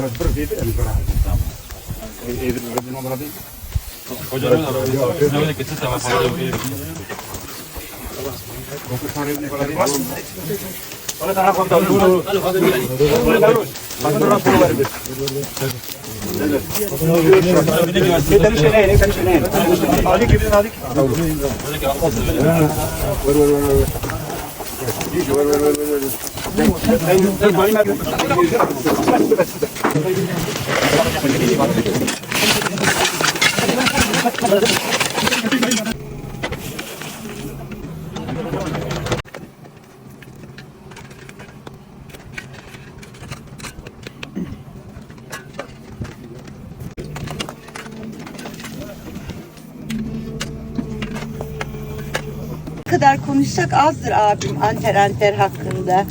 Para perfeito, é liberado. É de verdade não brado. Hocalarım da var. Ne öyle kesin tamam fayda yok. Vou prestar ele para Olha tá na conta duro. Olha tá Bakın duran pulu var. Neden şey ne? Neden şey ne? Hadi gibi hadi. Ver ver ver ver. Dice ver ver ver ver. Ben bayım Ne kadar konuşsak azdır abim Anter Anter hakkında.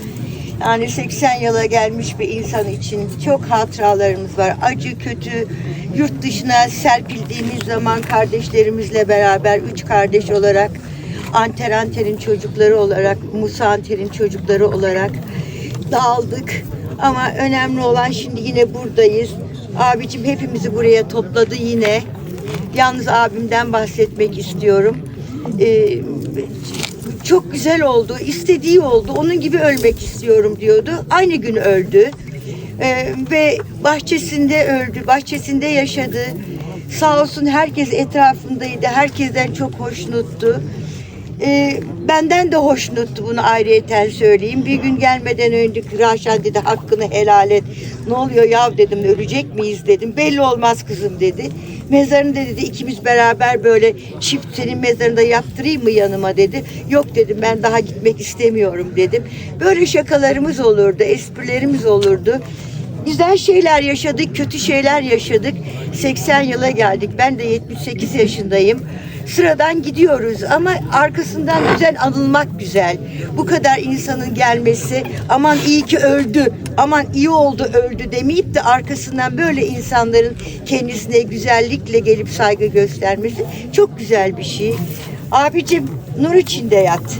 Yani 80 yıla gelmiş bir insan için çok hatıralarımız var. Acı kötü yurt dışına serpildiğimiz zaman kardeşlerimizle beraber üç kardeş olarak Anter Anter'in çocukları olarak Musa Anter'in çocukları olarak dağıldık. Ama önemli olan şimdi yine buradayız. Abicim hepimizi buraya topladı yine. Yalnız abimden bahsetmek istiyorum. Ee, çok güzel oldu, istediği oldu, onun gibi ölmek istiyorum diyordu. Aynı gün öldü. Ee, ve bahçesinde öldü, bahçesinde yaşadı. Sağ olsun herkes etrafındaydı, herkesten çok hoşnuttu. Ee, benden de hoşnuttu bunu ayrıyeten söyleyeyim. Bir gün gelmeden önce Raşan dedi hakkını helal et. Ne oluyor yav dedim ölecek miyiz dedim. Belli olmaz kızım dedi. Mezarını da dedi ikimiz beraber böyle çift senin mezarında yaptırayım mı yanıma dedi. Yok dedim ben daha gitmek istemiyorum dedim. Böyle şakalarımız olurdu, esprilerimiz olurdu. Güzel şeyler yaşadık, kötü şeyler yaşadık. 80 yıla geldik. Ben de 78 yaşındayım. Sıradan gidiyoruz ama arkasından güzel anılmak güzel. Bu kadar insanın gelmesi, aman iyi ki öldü, aman iyi oldu öldü demeyip de arkasından böyle insanların kendisine güzellikle gelip saygı göstermesi çok güzel bir şey. Abicim nur içinde yat.